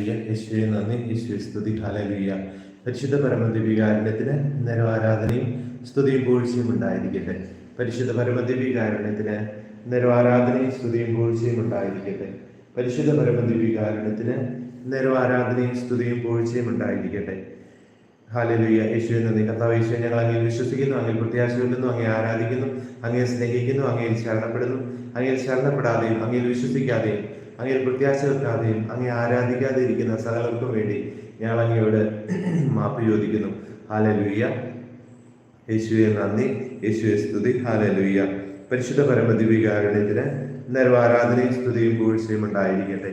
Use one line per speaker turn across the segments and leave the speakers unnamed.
യേശുവെ നന്ദി. യേശുവെ സ്തുതി. ഹല്ലേലൂയ. പരിശുദ്ധ പരമദിവികാരുണ്യത്തിന് നേരം ആരാധനയും സ്തുതിയും പൂഴ്ചയും ഉണ്ടായിരിക്കട്ടെ. പരിശുദ്ധ പരമദിവികാരുണ്യത്തിന് നേരം ആരാധനയും സ്തുതിയും പൂഴ്ചയും ഉണ്ടായിരിക്കട്ടെ. പരിശുദ്ധ പരമദിവികാരുണ്യത്തിന് നേരം ആരാധനയും സ്തുതിയും പൂഴ്ചയും ഉണ്ടായിരിക്കട്ടെ. ഹാലലുയ്യ യേശുവിൻ നന്ദി. കർത്താവ് യേശുവെ ഞങ്ങൾ അങ്ങനെ വിശ്വസിക്കുന്നു അങ്ങനെ പ്രത്യാശ വെക്കുന്നു അങ്ങേ ആരാധിക്കുന്നു അങ്ങയെ സ്നേഹിക്കുന്നു അങ്ങയിൽ ശരണപ്പെടുന്നു അങ്ങയിൽ ശരണപ്പെടാതെയും അങ്ങയിൽ വിശ്വസിക്കാതെയും അങ്ങയിൽ പ്രത്യാശ വെക്കാതെയും അങ്ങേ ആരാധിക്കാതെ ഇരിക്കുന്ന സകലർക്കും വേണ്ടി ഞങ്ങൾ അങ്ങയോട് മാപ്പ് ചോദിക്കുന്നു. ഹാലലുയ്യ യേശുവെ നന്ദി. യേശുവെ സ്തുതി. ഹാലലുയ്യ പരിശുദ്ധ പരമദിവികാരുണ്യത്തിന് നേരം ആരാധനയും സ്തുതിയും പൂഴ്ചയും ഉണ്ടായിരിക്കട്ടെ.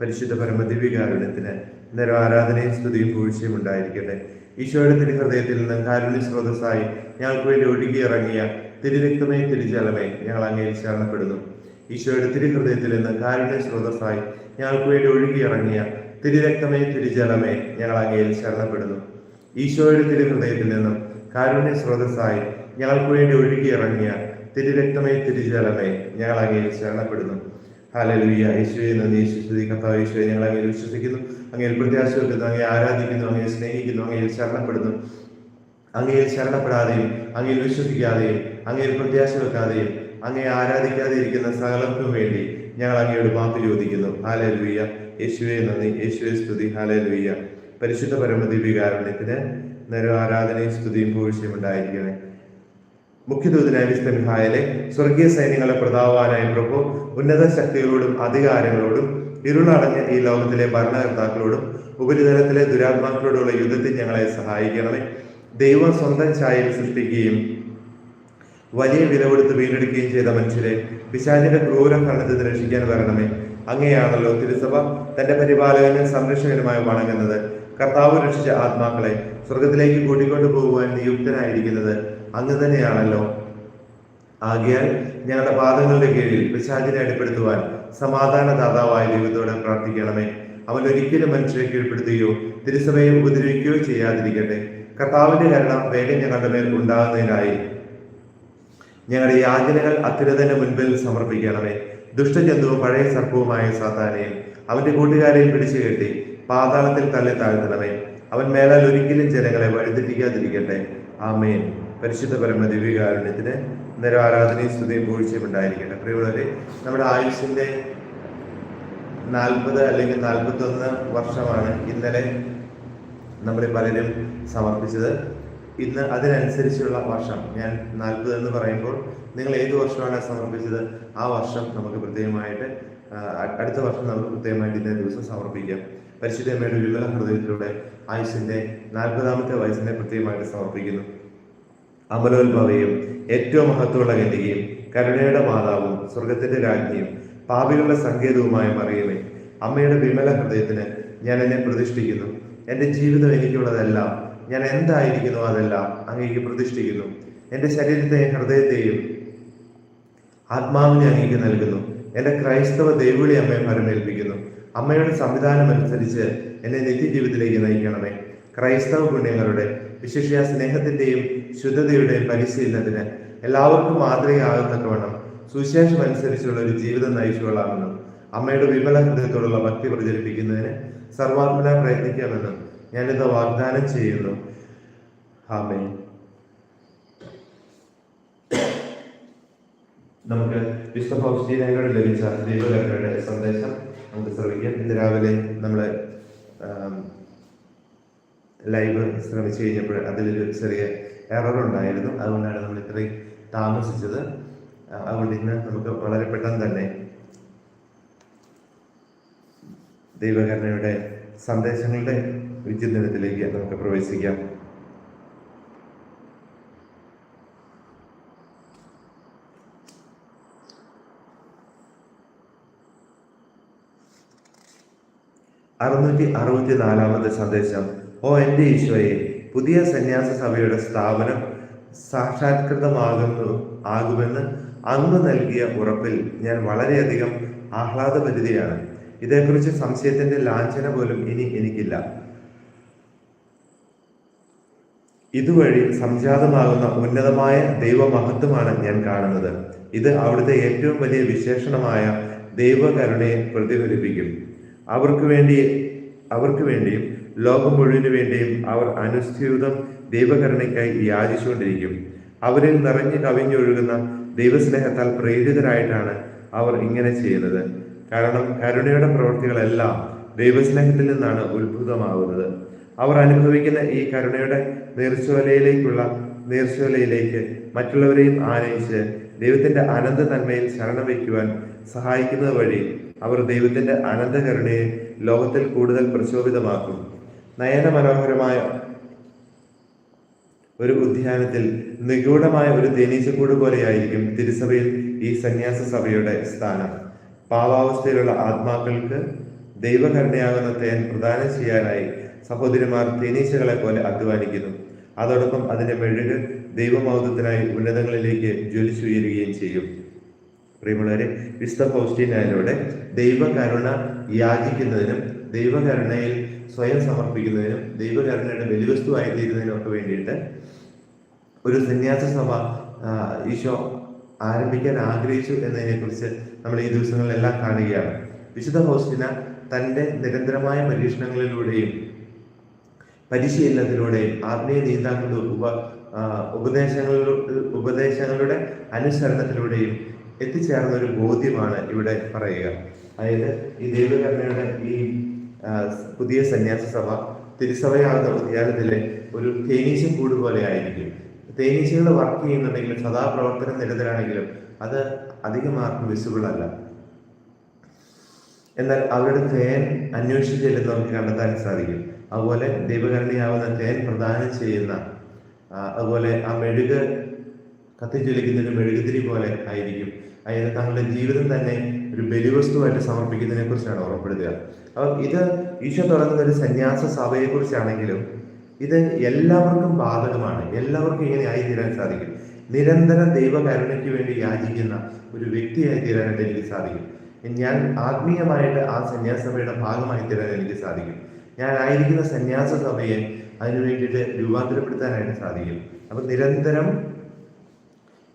പരിശുദ്ധ പരമദിവികാരുണ്യത്തിന് നേരം ആരാധനയും സ്തുതിയും പൂഴ്ചയും ഉണ്ടായിരിക്കട്ടെ. ഈശോയുടെ തിരുഹൃദയത്തിൽ നിന്ന് കാരുണ്യ സ്രോതസ്സായി ഞങ്ങൾക്ക് വേണ്ടി ഒഴുകിയിറങ്ങിയ തിരുരക്തമേ തിരുജലമേ ഞങ്ങൾ അങ്ങയിൽ ശരണപ്പെടുന്നു. ഈശോയുടെ തിരുഹൃദയത്തിൽ നിന്ന് കാരുണ്യ സ്രോതസ്സായി ഞങ്ങൾക്ക് വേണ്ടി ഒഴുകി ഇറങ്ങിയ തിരുരക്തമേ തിരുജലമേ ഞങ്ങൾ അങ്ങയിൽ ശരണപ്പെടുന്നു. ഈശോയുടെ തിരുഹൃദയത്തിൽ നിന്നും കാരുണ്യ സ്രോതസ്സായി ഞങ്ങൾക്ക് വേണ്ടി ഒഴുകി ഇറങ്ങിയ തിരുരക്തമേ തിരുജലമേ ഞങ്ങൾ അങ്ങയിൽ ശരണപ്പെടുന്നു. ഹാലലുയ്യ യേശുവെ നന്ദി. യേശു സ്തുതി കർത്താവ് യേശുവെ ഞങ്ങൾ അങ്ങയിൽ വിശ്വസിക്കുന്നു. അങ്ങയിൽ പ്രത്യാശ വെക്കുന്നു അങ്ങയെ ആരാധിക്കുന്നു. അങ്ങയെ സ്നേഹിക്കുന്നു. അങ്ങയിൽ ശരണപ്പെടുന്നു. അങ്ങയിൽ ശരണപ്പെടാതെയും അങ്ങയിൽ വിശ്വസിക്കാതെയും അങ്ങയിൽ പ്രത്യാശ വെക്കാതെയും അങ്ങയെ ആരാധിക്കാതെ ഇരിക്കുന്ന സകലർക്കും വേണ്ടി ഞങ്ങൾ അങ്ങയോട് മാപ്പ് ചോദിക്കുന്നു. ഹാലേ ലുയ്യ യേശുവെ നന്ദി. യേശുവെ സ്തുതി. ഹാലേ ലുയ്യ പരിശുദ്ധ പരമദിവികാരുണ്യത്തിന് നേരം ആരാധനയും സ്തുതിയും പൂഴ്ചയും ഉണ്ടായിരിക്കണേ മുഖ്യദൂതനായ വിശുദ്ധ സ്വർഗീയ സൈന്യങ്ങളെ പ്രതാവാനായ പ്രഭു ഉന്നത ശക്തികളോടും അധികാരങ്ങളോടും ഇരുളടഞ്ഞ ഈ ലോകത്തിലെ ഭരണകർത്താക്കളോടും ഉപരിതലത്തിലെ ദുരാത്മാക്കളോടുള്ള യുദ്ധത്തിൽ ഞങ്ങളെ സഹായിക്കണമേ. ദൈവം സ്വന്തം ഛായയിൽ സൃഷ്ടിക്കുകയും വലിയ വില കൊടുത്ത് വീണ്ടെടുക്കുകയും ചെയ്ത മനുഷ്യരെ പിശാചിന്റെ ക്രൂര ഭരണത്തിൽ രക്ഷിക്കാൻ വരണമേ. അങ്ങനെയാണല്ലോ തിരുസഭ തന്റെ പരിപാലകനും സംരക്ഷകനുമായി വണങ്ങുന്നത് കർത്താവ് രക്ഷിച്ച ആത്മാക്കളെ സ്വർഗത്തിലേക്ക് കൂട്ടിക്കൊണ്ടു പോകുവാൻ നിയുക്തനായിരിക്കുന്നത് അങ്ങ് തന്നെയാണല്ലോ. ആകിയാൽ ഞങ്ങളുടെ പാദങ്ങളുടെ കീഴിൽ പിശാചിനെ അടിപ്പെടുത്തുവാൻ സമാധാന ദാതാവായ ദൈവത്തോട് പ്രാർത്ഥിക്കണമേ. അവൻ ഒരിക്കലും മനുഷ്യരെ കീഴ്പ്പെടുത്തുകയോ തിരുസഭയെ ഉപദ്രവിക്കുകയോ ചെയ്യാതിരിക്കട്ടെ. കർത്താവിന്റെ കരണം വേഗം ഞങ്ങളുടെ മേൽ ഉണ്ടാകുന്നതിനായി ഞങ്ങളുടെ യാചനകൾ അത്യുന്നതന്റെ മുൻപിൽ സമർപ്പിക്കണമേ. ദുഷ്ടജന്തുവും പഴയ സർപ്പവുമായ സാത്താനെയും അവന്റെ കൂട്ടുകാരെയും പിടിച്ചു കെട്ടി പാതാളത്തിൽ തള്ളി താഴ്ത്തണമേ. അവൻ മേലാൽ ഒരിക്കലും ജനങ്ങളെ വഴിതെറ്റിക്കാതിരിക്കട്ടെ. ആമേൻ. പരിശുദ്ധ പരമ ദിവ്യകാരുണ്യത്തിന് നേരം ആരാധനയും സ്തുതിയും പൂഴ്ചയും ഉണ്ടായിരിക്കട്ടെ. പ്രിയമുള്ളവരെ നമ്മുടെ ആയുഷിന്റെ നാൽപ്പത് അല്ലെങ്കിൽ നാൽപ്പത്തൊന്ന് വർഷമാണ് ഇന്നലെ നമ്മൾ പലരും സമർപ്പിച്ചത്. ഇന്ന് അതിനനുസരിച്ചുള്ള വർഷം ഞാൻ നാൽപ്പത് എന്ന് പറയുമ്പോൾ നിങ്ങൾ ഏത് വർഷമാണ് സമർപ്പിച്ചത്? ആ വർഷം നമുക്ക് പ്രത്യേകമായിട്ട് അടുത്ത വർഷം നമുക്ക് പ്രത്യേകമായിട്ട് ഇന്നേ ദിവസം സമർപ്പിക്കാം. പരിശുദ്ധമ്മയുടെ വിമല ഹൃദയത്തിലൂടെ ആയുഷിന്റെ നാൽപ്പതാമത്തെ വയസ്സിനെ പ്രത്യേകമായിട്ട് സമർപ്പിക്കുന്നു. അമലോത്ഭവയും ഏറ്റവും മഹത്വമുള്ള ഗന്ധികയും കരുണയുടെ മാതാവും സ്വർഗത്തിന്റെ രാജ്ഞിയും പാപികളുടെ സങ്കേതവുമായ മറിയമേ അമ്മയുടെ വിമല ഹൃദയത്തിന് ഞാൻ എന്നെ പ്രതിഷ്ഠിക്കുന്നു. എന്റെ ജീവിതം എനിക്കുള്ളതെല്ലാം ഞാൻ എന്തായിരിക്കുന്നു അതെല്ലാം അങ്ങേക്ക് പ്രതിഷ്ഠിക്കുന്നു. എന്റെ ശരീരത്തെയും ഹൃദയത്തെയും ആത്മാവിനെ അങ്ങേക്ക് നൽകുന്നു. എന്റെ ക്രൈസ്തവ ദൈവവിളി അമ്മയെ ഫലമേൽപ്പിക്കുന്നു അമ്മയുടെ സംവിധാനം അനുസരിച്ച് എന്നെ നിത്യജീവിതത്തിലേക്ക് നയിക്കണമേ. ക്രൈസ്തവ പുണ്യങ്ങളുടെ വിശിഷ്യ സ്നേഹത്തിന്റെയും ശുദ്ധതയുടെയും പരിശീലനത്തിന് എല്ലാവർക്കും മാതൃകയാകത്തക്കവണ്ണം സുശേഷം അനുസരിച്ചുള്ള ഒരു ജീവിതം നയിച്ചുകൊള്ളാമെന്നും അമ്മയുടെ വിമല ഹൃദയത്തോടുള്ള ഭക്തി പ്രചരിപ്പിക്കുന്നതിന് സർവാത്മന പ്രയത്നിക്കാമെന്നും ഞാനിത് വാഗ്ദാനം ചെയ്യുന്നു. ആമേ നമുക്ക് വിശ്വ ലഭിച്ച ദൈവകരുടെ സന്ദേശം നമുക്ക് ശ്രമിക്കാം. ഇന്ന് രാവിലെ നമ്മൾ ലൈവ് ശ്രമിച്ചു കഴിഞ്ഞപ്പോൾ അതിലൊരു ചെറിയ എറർ ഉണ്ടായിരുന്നു. അതുകൊണ്ടാണ് നമ്മൾ ഇത്രയും താമസിച്ചത്. അതുകൊണ്ട് ഇന്ന് നമുക്ക് വളരെ പെട്ടെന്ന് തന്നെ ദൈവകരണയുടെ സന്ദേശങ്ങളുടെ വിചിന്തനത്തിലേക്ക് നമുക്ക് പ്രവേശിക്കാം. അറുന്നൂറ്റി അറുപത്തി നാലാമത്തെ സന്ദേശം. ഓ എന്റെ ഈശോയെ പുതിയ സന്യാസ സഭയുടെ സ്ഥാപനം സാക്ഷാത്കൃതമാകുന്നു ആകുമെന്ന് അന്ന് നൽകിയ ഉറപ്പിൽ ഞാൻ വളരെയധികം ആഹ്ലാദപരിതയാണ് ഇതേക്കുറിച്ച് സംശയത്തിന്റെ ലാഞ്ചന പോലും ഇനി എനിക്കില്ല. ഇതുവഴി സംജാതമാകുന്ന ഉന്നതമായ ദൈവമഹത്വമാണ് ഞാൻ കാണുന്നത്. ഇത് അവിടുത്തെ ഏറ്റവും വലിയ വിശേഷണമായ ദൈവകരുണയെ പ്രതിഫലിപ്പിക്കും. അവർക്ക് വേണ്ടി അവർക്ക് വേണ്ടിയും ലോകം മുഴുവനു വേണ്ടിയും അവർ അനുസ്യൂതം ദൈവകരുണയ്ക്കായി യാചിച്ചുകൊണ്ടിരിക്കും. അവരിൽ നിറഞ്ഞു കവിഞ്ഞൊഴുകുന്ന ദൈവസ്നേഹത്താൽ പ്രേരിതരായിട്ടാണ് അവർ ഇങ്ങനെ ചെയ്യുന്നത്. കാരണം കരുണയുടെ പ്രവൃത്തികളെല്ലാം ദൈവസ്നേഹത്തിൽ നിന്നാണ് ഉത്ഭുതമാകുന്നത്. അവർ അനുഭവിക്കുന്ന ഈ കരുണയുടെ നീർച്ചോലയിലേക്കുള്ള നീർച്ചോലയിലേക്ക് മറ്റുള്ളവരെയും ആനയിച്ച് ദൈവത്തിന്റെ അനന്ത നന്മയിൽ ശരണം വയ്ക്കുവാൻ സഹായിക്കുന്നത് വഴി അവർ ദൈവത്തിന്റെ അനന്ത കരുണയെ ലോകത്തിൽ കൂടുതൽ പ്രശോഭിതമാക്കും. നയന മനോഹരമായ ഒരു ഉദ്യാനത്തിൽ നിഗൂഢമായ ഒരു തേനീച്ചക്കൂട് പോലെയായിരിക്കും തിരുസഭയിൽ ഈ സന്യാസ സഭയുടെ സ്ഥാനം. പാവാവസ്ഥയിലുള്ള ആത്മാക്കൾക്ക് ദൈവകരുണയാകുന്ന തേൻ പ്രദാനം ചെയ്യാനായി സഹോദരിമാർ തേനീച്ചകളെ പോലെ അധ്വാനിക്കുന്നു. അതോടൊപ്പം അതിന്റെ മെഴുക് ദൈവമൗതത്തിനായി ഉന്നതങ്ങളിലേക്ക് ജ്വലിച്ചുയരുകയും ചെയ്യും. പ്രിയമുള്ളവരെ വിശുദ്ധ ഫൗസ്റ്റീനായിലൂടെ ദൈവകരുണ യാചിക്കുന്നതിനും ദൈവകരുണയിൽ സ്വയം സമർപ്പിക്കുന്നതിനും ദൈവകരുണയുടെ ബലിവസ്തുവായി തീരുന്നതിനും ഒക്കെ വേണ്ടിയിട്ട് ഒരു സന്യാസ സഭ ഈശോ ആരംഭിക്കാൻ ആഗ്രഹിച്ചു എന്നതിനെ കുറിച്ച് നമ്മൾ ഈ ദിവസങ്ങളിലെല്ലാം കാണുകയാണ്. വിശുദ്ധ ഹോസ്റ്റിന തന്റെ നിരന്തരമായ പരീക്ഷണങ്ങളിലൂടെയും പരിശീലനത്തിലൂടെയും ആത്മീയ നേതാക്കളുടെ ഉപ ഉപദേശങ്ങളുടെ ഉപദേശങ്ങളുടെ അനുസരണത്തിലൂടെയും എത്തിച്ചേർന്ന ഒരു ബോധ്യമാണ് ഇവിടെ പറയുക. അതായത് ഈ ദൈവകരുണയുടെ ഈ പുതിയ സന്യാസ സഭ തിരുസഭയാകുന്ന ഉദ്യാനത്തിലെ ഒരു തേനീച്ച കൂട് പോലെ ആയിരിക്കും. തേനീച്ചകൾ വർക്ക് ചെയ്യുന്നുണ്ടെങ്കിലും സദാപ്രവർത്തനം നിരതരാണെങ്കിലും അത് അധികം ആർക്കും വിസിബിൾ അല്ല. എന്നാൽ അവരുടെ തേൻ അന്വേഷിച്ചില്ലെന്ന് ചെല്ലുന്ന നമുക്ക് കണ്ടെത്താൻ സാധിക്കും. അതുപോലെ ദൈവകരണിയാവുന്ന തേൻ പ്രദാനം ചെയ്യുന്ന അതുപോലെ ആ മെഴുക് കത്തിജ്വലിക്കുന്ന ഒരു മെഴുകുതിരി പോലെ ആയിരിക്കും. അതായത് തങ്ങളുടെ ജീവിതം തന്നെ ഒരു ബലിവസ്തുവായിട്ട് സമർപ്പിക്കുന്നതിനെ കുറിച്ചാണ് ഓർമ്മപ്പെടുത്തുക. അപ്പം ഇത് ഈശോ തുടങ്ങുന്ന ഒരു സന്യാസ സഭയെ കുറിച്ചാണെങ്കിലും ഇത് എല്ലാവർക്കും ബാധകമാണ്. എല്ലാവർക്കും ഇങ്ങനെ ആയിത്തീരാൻ സാധിക്കും. നിരന്തരം ദൈവകരുണയ്ക്ക് വേണ്ടി യാചിക്കുന്ന ഒരു വ്യക്തിയായി തീരാനായിട്ട് എനിക്ക് സാധിക്കും. ഞാൻ ആത്മീയമായിട്ട് ആ സന്യാസഭയുടെ ഭാഗമായി തീരാൻ എനിക്ക് സാധിക്കും. ഞാൻ ആയിരിക്കുന്ന സന്യാസ സഭയെ അതിനു വേണ്ടിയിട്ട് രൂപാന്തരപ്പെടുത്താനായിട്ട് സാധിക്കും. അപ്പൊ നിരന്തരം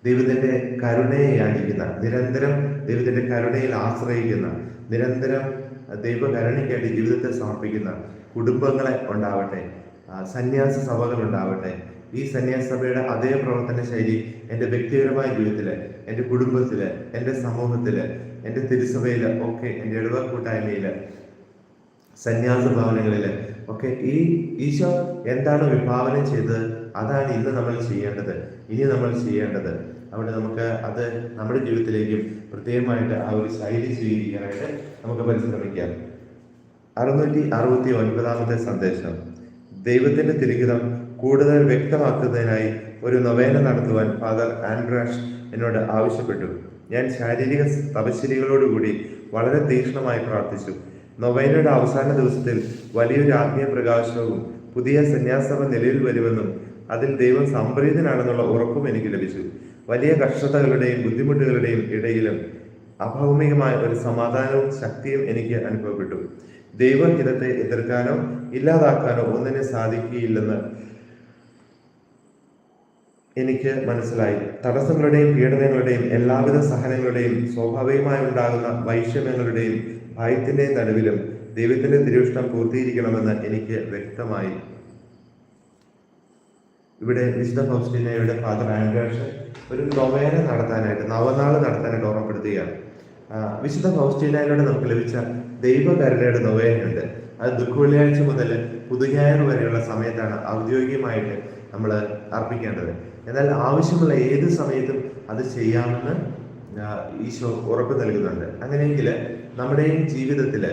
ദൈവത്തിന്റെ കരുണയെ യാചിക്കുന്ന നിരന്തരം ദൈവത്തിന്റെ കരുണയിൽ ആശ്രയിക്കുന്ന നിരന്തരം ദൈവകരുണയ്ക്കായിട്ട് ജീവിതത്തെ സമർപ്പിക്കുന്ന കുടുംബങ്ങളെ ഉണ്ടാവട്ടെ സന്യാസ സഭകൾ ഉണ്ടാവട്ടെ ഈ സന്യാസ സഭയുടെ അതേ പ്രവർത്തന ശൈലി എന്റെ വ്യക്തിപരമായ ജീവിതത്തിൽ എന്റെ കുടുംബത്തിൽ എന്റെ സമൂഹത്തിൽ എന്റെ തിരുസഭയിൽ ഒക്കെ എന്റെ ഇടവ കൂട്ടായ്മയിൽ സന്യാസ ഭവനങ്ങളിൽ ഒക്കെ ഈ ഈശോ എന്താണ് വിഭാവനം ചെയ്തത്? അതാണ് ഇന്ന് നമ്മൾ ചെയ്യേണ്ടത്. ഇനി നമ്മൾ ചെയ്യേണ്ടത്. അവിടെ നമുക്ക് അത് നമ്മുടെ ജീവിതത്തിലേക്കും പ്രത്യേകമായിട്ട് ആ ഒരു ശൈലി സ്വീകരിക്കാനായിട്ട് നമുക്ക് പരിശ്രമിക്കാം. അറുന്നൂറ്റി അറുപത്തി ഒൻപതാമത്തെ സന്ദേശം. ദൈവത്തിന്റെ തിരുഹിതം കൂടുതൽ വ്യക്തമാക്കുന്നതിനായി ഒരു നൊവേന നടത്തുവാൻ ഫാദർ ആൻഡ്രാഷ് എന്നോട് ആവശ്യപ്പെട്ടു. ഞാൻ ശാരീരിക തപശ്ശേരികളോടുകൂടി വളരെ തീക്ഷ്ണമായി പ്രാർത്ഥിച്ചു. നൊവേനയുടെ അവസാന ദിവസത്തിൽ വലിയൊരു ആത്മീയ പ്രകാശനവും പുതിയ സന്യാസഭ നിലവിൽ വരുമെന്നും അതിൽ ദൈവം സംപ്രീതനാണെന്നുള്ള ഉറപ്പും എനിക്ക് ലഭിച്ചു. വലിയ കഷ്ടതകളുടെയും ബുദ്ധിമുട്ടുകളുടെയും ഇടയിലും അഭൗമികമായ ഒരു സമാധാനവും ശക്തിയും എനിക്ക് അനുഭവപ്പെട്ടു. ദൈവഹിതത്തെ എതിർക്കാനോ ഇല്ലാതാക്കാനോ ഒന്നിനെ സാധിക്കുകയില്ലെന്ന് എനിക്ക് മനസ്സിലായി. തടസ്സങ്ങളുടെയും പീഡനങ്ങളുടെയും എല്ലാവിധ സഹനങ്ങളുടെയും സ്വാഭാവികമായി ഉണ്ടാകുന്ന വൈഷമ്യങ്ങളുടെയും ഭയത്തിന്റെയും നടുവിലും ദൈവത്തിന്റെ തിരുവിഷ്ടം പൂർത്തീകരിക്കണമെന്ന് എനിക്ക് വ്യക്തമായി. ഇവിടെ വിശുദ്ധ ഫൗസ്റ്റിനയുടെ ഫാദർ ആൻഡ്രാഷ് ഒരു നൊവേന നടത്താനായിട്ട് നവനാൾ നടത്താനായിട്ട് ഓർമ്മപ്പെടുത്തുകയാണ്. വിശുദ്ധ ഫൗസ്റ്റീനയിലൂടെ നമുക്ക് ലഭിച്ച ദൈവകരുണയുടെ നൊവേനയുണ്ട് അത് ദുഃഖവെള്ളിയാഴ്ച മുതൽ പുതുഞായർ വരെയുള്ള സമയത്താണ് ഔദ്യോഗികമായിട്ട് നമ്മൾ അർപ്പിക്കേണ്ടത്. എന്നാൽ ആവശ്യമുള്ള ഏത് സമയത്തും അത് ചെയ്യാമെന്ന് ഈശോ ഉറപ്പ് നൽകുന്നുണ്ട്. അങ്ങനെയെങ്കിൽ നമ്മുടെയും ജീവിതത്തിൽ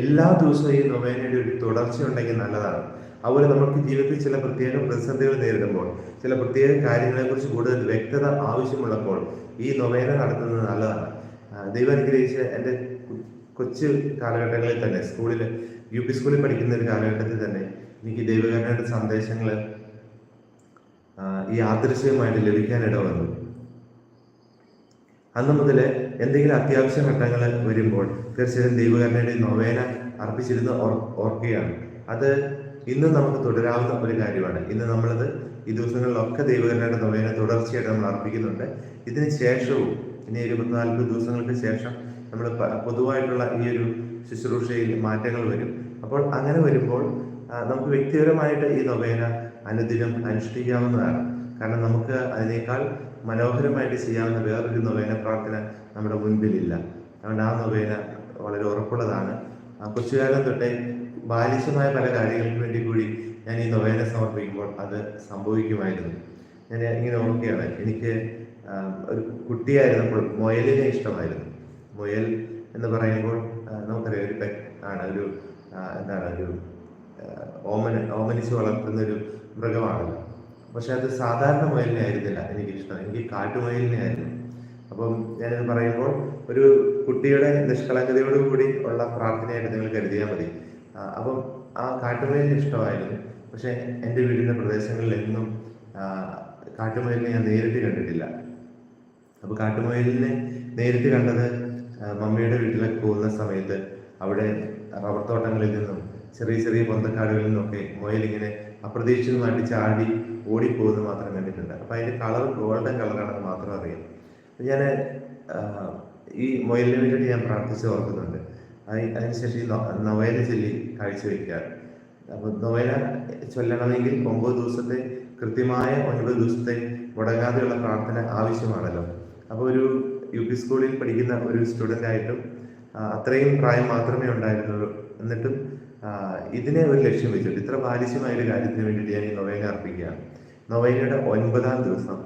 എല്ലാ ദിവസവും ഈ നൊവേനയുടെ ഒരു തുടർച്ച ഉണ്ടെങ്കിൽ നല്ലതാണ്. അതുപോലെ നമുക്ക് ജീവിതത്തിൽ ചില പ്രത്യേക പ്രതിസന്ധികൾ നേരിടുമ്പോൾ ചില പ്രത്യേക കാര്യങ്ങളെക്കുറിച്ച് കൂടുതൽ വ്യക്തത ആവശ്യമുള്ളപ്പോൾ ഈ നൊവേന നടത്തുന്നത് നല്ലതാണ്. ദൈവം അനുഗ്രഹിച്ച് എന്റെ കൊച്ചു കാലഘട്ടങ്ങളിൽ തന്നെ സ്കൂളിൽ യു പി സ്കൂളിൽ പഠിക്കുന്ന ഒരു കാലഘട്ടത്തിൽ തന്നെ എനിക്ക് ദൈവകരണയുടെ സന്ദേശങ്ങൾ ഈ ആദർശവുമായിട്ട് ലഭിക്കാനിട വന്നു അന്ന് മുതൽ എന്തെങ്കിലും അത്യാവശ്യ ഘട്ടങ്ങൾ വരുമ്പോൾ തീർച്ചയായും ദൈവകരണയുടെ നൊവേന അർപ്പിച്ചിരുന്ന് ഓർക്കുകയാണ്. അത് ഇന്ന് നമുക്ക് തുടരാവുന്ന ഒരു കാര്യമാണ്. ഇന്ന് നമ്മളത് ഈ ദിവസങ്ങളിലൊക്കെ ദൈവകരണയുടെ നൊവേന തുടർച്ചയായിട്ട് നമ്മൾ അർപ്പിക്കുന്നുണ്ട്. ഇതിന് ശേഷവും ഇനി ഇരുപത്തിനാൽപ്പത് ദിവസങ്ങൾക്ക് ശേഷം നമ്മൾ പൊതുവായിട്ടുള്ള ഈ ഒരു ശുശ്രൂഷയിൽ മാറ്റങ്ങൾ വരും. അപ്പോൾ അങ്ങനെ വരുമ്പോൾ നമുക്ക് വ്യക്തിപരമായിട്ട് ഈ നൊവേന അനുദിനം അനുഷ്ഠിക്കാവുന്നതാണ്. കാരണം നമുക്ക് അതിനേക്കാൾ മനോഹരമായിട്ട് ചെയ്യാവുന്ന വേറൊരു നൊവേന പ്രാർത്ഥന നമ്മുടെ മുൻപിലില്ല. അതുകൊണ്ട് ആ നൊവേന വളരെ ഉറപ്പുള്ളതാണ്. കൊച്ചുകാലം തൊട്ടേ ബാലിശമായ പല കാര്യങ്ങൾക്ക് വേണ്ടി കൂടി ഞാൻ ഈ നൊവേന സമർപ്പിക്കുമ്പോൾ അത് സംഭവിക്കുമായിരുന്നു. ഞാൻ ഇങ്ങനെ ഓർക്കുകയാണ്. എനിക്ക് ഒരു കുട്ടിയായിരുന്നപ്പോൾ മുയലിനെ ഇഷ്ടമായിരുന്നു. മുയൽ എന്ന് പറയുമ്പോൾ നമുക്കറിയാം ഒരു പെറ്റ് ആണ് ഒരു എന്താണ് ഒരു ഓമന ഓമനിച്ച് വളർത്തുന്ന ഒരു മൃഗമാണല്ലോ. പക്ഷെ അത് സാധാരണ മുയലിനെ ആയിരുന്നില്ല. എനിക്കിഷ്ടം. എനിക്ക് കാട്ടുമുയലിനെ ആയിരുന്നു. അപ്പം ഞാനിത് പറയുമ്പോൾ ഒരു കുട്ടിയുടെ നിഷ്കളങ്കതയോടുകൂടി ഉള്ള പ്രാർത്ഥനയായിട്ട് നിങ്ങൾ കരുതിയാൽ മതി. അപ്പം ആ കാട്ടുമുയലിനെ ഇഷ്ടമായിരുന്നു. പക്ഷെ എന്റെ വീടിന്റെ പ്രദേശങ്ങളിൽ എന്നും കാട്ടുമുയലിനെ ഞാൻ നേരിട്ട് കണ്ടിട്ടില്ല. അപ്പോൾ കാട്ടുമുയലിനെ നേരിട്ട് കണ്ടത് മമ്മിയുടെ വീട്ടിലൊക്കെ പോകുന്ന സമയത്ത് അവിടെ റബ്ബർ തോട്ടങ്ങളിൽ നിന്നും ചെറിയ ചെറിയ പൊന്തക്കാടുകളിൽ നിന്നൊക്കെ മുയൽ ഇങ്ങനെ അപ്രതീക്ഷിതമായിട്ട് ചാടി ഓടിപ്പോകുന്നത് മാത്രം കണ്ടിട്ടുണ്ട്. അപ്പോൾ അതിന്റെ കളർ ഗോൾഡൻ കളറാണെന്ന് മാത്രം അറിയാം. ഞാൻ ഈ മുയലിന് വേണ്ടിയിട്ട് ഞാൻ പ്രാർത്ഥിച്ച് ഓർക്കുന്നുണ്ട്. അതി- അതിനുശേഷം ഈ നൊവേല ചൊല്ലി കാഴ്ചവെക്കാറ് അപ്പോൾ നൊവേല ചൊല്ലണമെങ്കിൽ ഒമ്പത് ദിവസത്തെ കൃത്യമായ ഒൻപത് ദിവസത്തെ മുടങ്ങാതെയുള്ള പ്രാർത്ഥന ആവശ്യമാണല്ലോ. അപ്പോൾ ഒരു യു പി സ്കൂളിൽ പഠിക്കുന്ന ഒരു സ്റ്റുഡന്റ് ആയിട്ടും അത്രയും പ്രായം മാത്രമേ ഉണ്ടായിരുന്നുള്ളൂ. എന്നിട്ടും ഇതിനെ ഒരു ലക്ഷ്യം വെച്ചിട്ട് ഇത്ര ബാലിശ്യമായ ഒരു കാര്യത്തിന് വേണ്ടിയിട്ട് ഞാൻ നൊവേന അർപ്പിക്കുകയാണ്. നൊവേനയുടെ ഒൻപതാം ദിവസം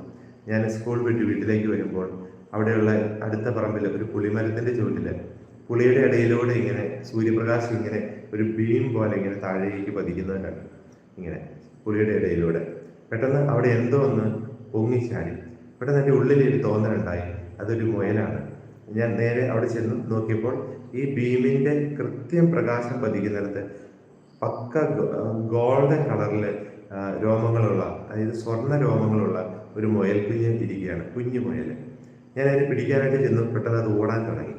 ഞാൻ സ്കൂൾ വിട്ട് വീട്ടിലേക്ക് വരുമ്പോൾ അവിടെയുള്ള അടുത്ത പറമ്പിൽ ഒരു പുളിമരത്തിന്റെ ചുവട്ടിൽ പുളിയുടെ ഇടയിലൂടെ ഇങ്ങനെ സൂര്യപ്രകാശം ഇങ്ങനെ ഒരു ബീം പോലെ ഇങ്ങനെ താഴേക്ക് പതിക്കുന്നത് കണ്ടു. ഇങ്ങനെ പുളിയുടെ ഇടയിലൂടെ. പെട്ടെന്ന് അവിടെ എന്തോ ഒന്ന് പൊങ്ങിച്ചാടി. പെട്ടെന്ന് എന്റെ ഉള്ളിൽ ഒരു തോന്നലുണ്ടായി. അതൊരു മുയലാണ്. ഞാൻ നേരെ അവിടെ ചെന്ന് നോക്കിയപ്പോൾ ഈ ബീമിന്റെ കൃത്യം പ്രകാശം പതിക്കുന്നിടത്ത് പക്ക ഗോൾഡൻ കളറിൽ രോമങ്ങളുള്ള അതായത് സ്വർണ രോമങ്ങളുള്ള ഒരു മുയൽ കുഞ്ഞ് ഇരിക്കുകയാണ് കുഞ്ഞു മുയൽ. ഞാൻ അതിനെ പിടിക്കാനായിട്ട് ചെന്നു പെട്ടെന്ന് അത് ഓടാൻ തുടങ്ങി.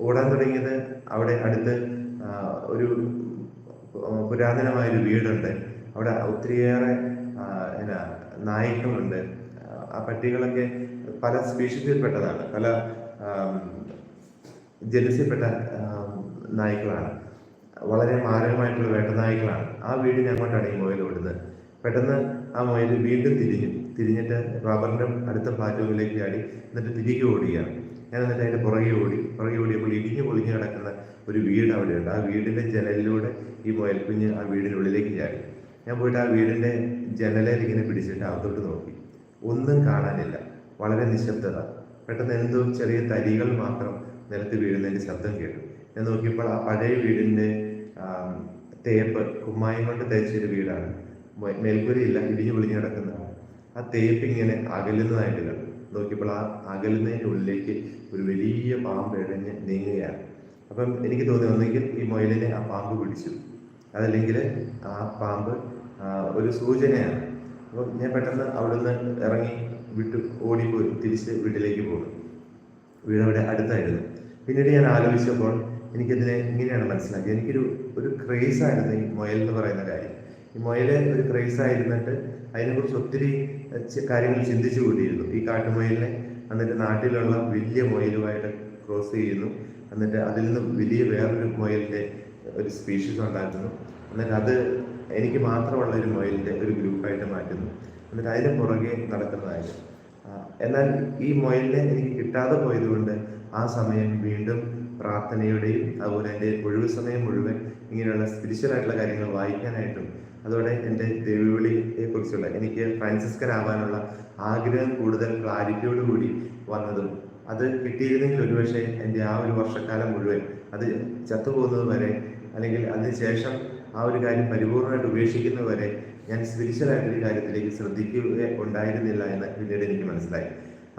ഓടാൻ തുടങ്ങിയത് അവിടെ അടുത്ത് ഒരു പുരാതനമായൊരു വീടുണ്ട്. അവിടെ ഒത്തിരിയേറെ എന്നാ നായ്ക്കളുണ്ട്. ആ പട്ടികളൊക്കെ പല സ്പീഷീസിൽപ്പെട്ടതാണ്. പല ആം, നായ്ക്കളാണ്. വളരെ മാരകമായിട്ടുള്ള വേട്ടനായ്ക്കളാണ്. ആ വീടിന് അങ്ങോട്ടാണ് ഈ മുയൽ ഓടുന്നത് പെട്ടെന്ന് ആ മുയൽ വീണ്ടും തിരിഞ്ഞു. തിരിഞ്ഞിട്ട് റബ്ബറിന്റെ അടുത്ത പ്ലാറ്റ്ഫോമിലേക്ക് ചാടി എന്നിട്ട് തിരികെ ഓടുകയാണ് ഞാൻ എന്നിട്ട് അതിന്റെ പുറകെ ഓടി. പുറകെ ഓടിയപ്പോൾ ഇടിഞ്ഞു പൊളിഞ്ഞു കിടക്കുന്ന ഒരു വീട് അവിടെയുണ്ട്. ആ വീടിന്റെ ജനലിലൂടെ ഈ മുയൽക്കുഞ്ഞ് ആ വീടിനുള്ളിലേക്ക് ചാടി. ഞാൻ പോയിട്ട് ആ വീടിന്റെ ജനലിൽ ഇങ്ങനെ പിടിച്ചിട്ട് അകത്തോട്ട് നോക്കി. ഒന്നും കാണാനില്ല. വളരെ നിശബ്ദത. പെട്ടെന്ന് എന്തോ ചെറിയ തരികൾ മാത്രം നിലത്ത് വീഴുന്നതിന്റെ ശബ്ദം കേട്ടു. ഞാൻ നോക്കിയപ്പോൾ ആ പഴയ വീടിന്റെ ആം, തേപ്പ് കുമ്മായം കൊണ്ട് തേച്ചൊരു വീടാണ്. മേൽക്കൂരയില്ല ഇടിഞ്ഞു പൊളിഞ്ഞു കിടക്കുന്നതാണ് ആ തേപ്പ് ഇങ്ങനെ അകലുന്നതായിട്ട് കണ്ടു. നോക്കിയപ്പോൾ ആ അകലുന്നതിന്റെ ഉള്ളിലേക്ക് ഒരു വലിയ പാമ്പ് ഇഴഞ്ഞ് നീങ്ങുകയാണ്. അപ്പം എനിക്ക് തോന്നി ഒന്നെങ്കിൽ ഈ മൊയിലിനെ ആ പാമ്പ് പിടിച്ചു. അതല്ലെങ്കിൽ ആ പാമ്പ് ഒരു സൂചനയാണ്. അപ്പം ഞാൻ പെട്ടെന്ന് അവിടുന്ന് ഇറങ്ങി വിട്ടു ഓടിപ്പോയി തിരിച്ച് വീട്ടിലേക്ക് പോകുന്നു വീട് അവിടെ അടുത്തായിരുന്നു. പിന്നീട് ഞാൻ ആലോചിച്ചപ്പോൾ എനിക്കതിനെ ഇങ്ങനെയാണ് മനസ്സിലാക്കിയത്. എനിക്കൊരു ഒരു ക്രേസ് ആയിരുന്നു ഈ മൊയൽ എന്ന് പറയുന്ന കാര്യം. ഈ മൊയൽ ഒരു ക്രേസ് ആയിരുന്നിട്ട് അതിനെക്കുറിച്ച് ഒത്തിരി കാര്യങ്ങൾ ചിന്തിച്ചു കൂട്ടിയിരുന്നു. ഈ കാട്ടുമൊയലിനെ എന്നിട്ട് നാട്ടിലുള്ള വലിയ മൊയലുമായിട്ട് ക്രോസ് ചെയ്യുന്നു. എന്നിട്ട് അതിൽ നിന്ന് വലിയ വേറൊരു മൊയലിന്റെ ഒരു സ്പീഷീസ് ഉണ്ടാക്കുന്നു. എന്നിട്ട് അത് എനിക്ക് മാത്രമുള്ള ഒരു മൊയലിന്റെ ഒരു ഗ്രൂപ്പായിട്ട് മാറ്റുന്നു. എന്നിട്ട് അതിന് പുറകെ നടക്കുന്നതായിരുന്നു ആ, എന്നാൽ ഈ മൊയലിനെ എനിക്ക് കിട്ടാതെ പോയതുകൊണ്ട് ആ സമയം വീണ്ടും പ്രാർത്ഥനയുടെയും അതുപോലെ എന്റെ ഒഴിവ് സമയം മുഴുവൻ ഇങ്ങനെയുള്ള സ്പിരിച്വൽ ആയിട്ടുള്ള കാര്യങ്ങൾ വായിക്കാനായിട്ടും അതോടെ എന്റെ ദൈവവിളിയെ കുറിച്ചുള്ള എനിക്ക് ഫ്രാൻസിസ്കനാവാനുള്ള ആഗ്രഹം കൂടുതൽ ക്ലാരിറ്റിയോടുകൂടി വന്നതും അത് കിട്ടിയിരുന്നെങ്കിൽ ഒരുപക്ഷെ എന്റെ ആ ഒരു വർഷക്കാലം മുഴുവൻ അത് ചത്തുപോകുന്നത് വരെ അല്ലെങ്കിൽ അതിനുശേഷം ആ ഒരു കാര്യം പരിപൂർണമായിട്ട് ഉപേക്ഷിക്കുന്നത് വരെ ഞാൻ സ്പിരിച്വൽ ആയിട്ടൊരു കാര്യത്തിലേക്ക് ശ്രദ്ധിക്കുക ഉണ്ടായിരുന്നില്ല എന്ന് പിന്നീട് എനിക്ക് മനസ്സിലായി.